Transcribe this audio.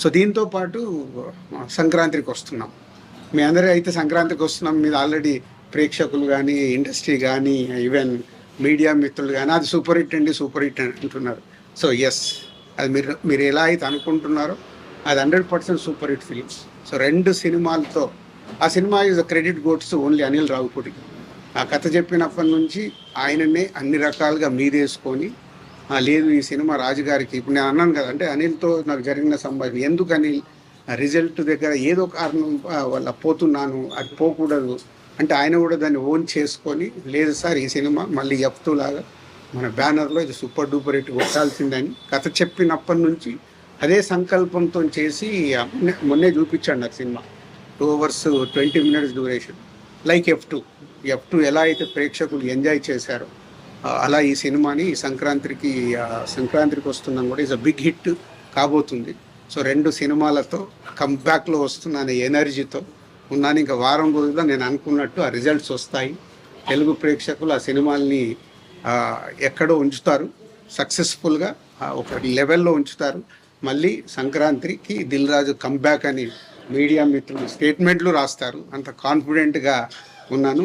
So దీంతో పాటు సంక్రాంతికి వస్తున్నాం. మీ అందరూ అయితే సంక్రాంతికి వస్తున్నాం మీద ఆల్రెడీ ప్రేక్షకులు కానీ ఇండస్ట్రీ కానీ ఈవెన్ మీడియా మిత్రులు కానీ అది సూపర్ హిట్ అండి సూపర్ హిట్ అంటున్నారు. సో ఎస్ అది మీరు మీరు ఎలా అయితే అనుకుంటున్నారో అది hundred percent super hit films. So రెండు సినిమాలతో ఆ cinema is credit goes only Anil Ravipudi. ఆ కథ చెప్పినప్పటి నుంచి ఆయననే అన్ని రకాలుగా మీదేసుకొని లేదు ఈ సినిమా రాజుగారికి ఇప్పుడు నేను అన్నాను కదా అంటే అనిల్తో నాకు జరిగిన సంభాషణ. ఎందుకు అనిల్? రిజల్ట్ దగ్గర ఏదో కారణం వల్ల పోతున్నాను అది పోకూడదు. అంటే ఆయన కూడా దాన్ని ఓన్ చేసుకొని లేదు సార్ ఈ సినిమా మళ్ళీ ఎఫ్ టూ లాగా మన బ్యానర్లో ఇది సూపర్ డూపర్ హిట్ కొట్టాల్సిందని కథ చెప్పినప్పటి నుంచి అదే సంకల్పంతో చేసి మొన్నే- చూపించాడు నాకు cinema. Two hours twenty minutes duration. Like F two. F two ఎలా అయితే ప్రేక్షకులు ఎంజాయ్ చేశారో. అలా ఈ సినిమాని సంక్రాంతికి సంక్రాంతికి వస్తున్నాం కూడా ఇస్ అ బిగ్ హిట్ కాబోతుంది. సో రెండు సినిమాలతో కంబ్యాక్లో వస్తున్న ఎనర్జీతో ఉన్నాను. ఇంకా వారం రోజుల్లో నేను అనుకున్నట్టు ఆ రిజల్ట్స్ వస్తాయి. తెలుగు ప్రేక్షకులు ఆ సినిమాల్ని ఎక్కడో ఉంచుతారు. సక్సెస్ఫుల్గా ఒక లెవెల్లో ఉంచుతారు. మళ్ళీ సంక్రాంతికి దిల్ రాజు కంబ్యాక్ అని మీడియా మిత్రులు స్టేట్మెంట్లు రాస్తారు. అంత కాన్ఫిడెంట్గా ఉన్నాను.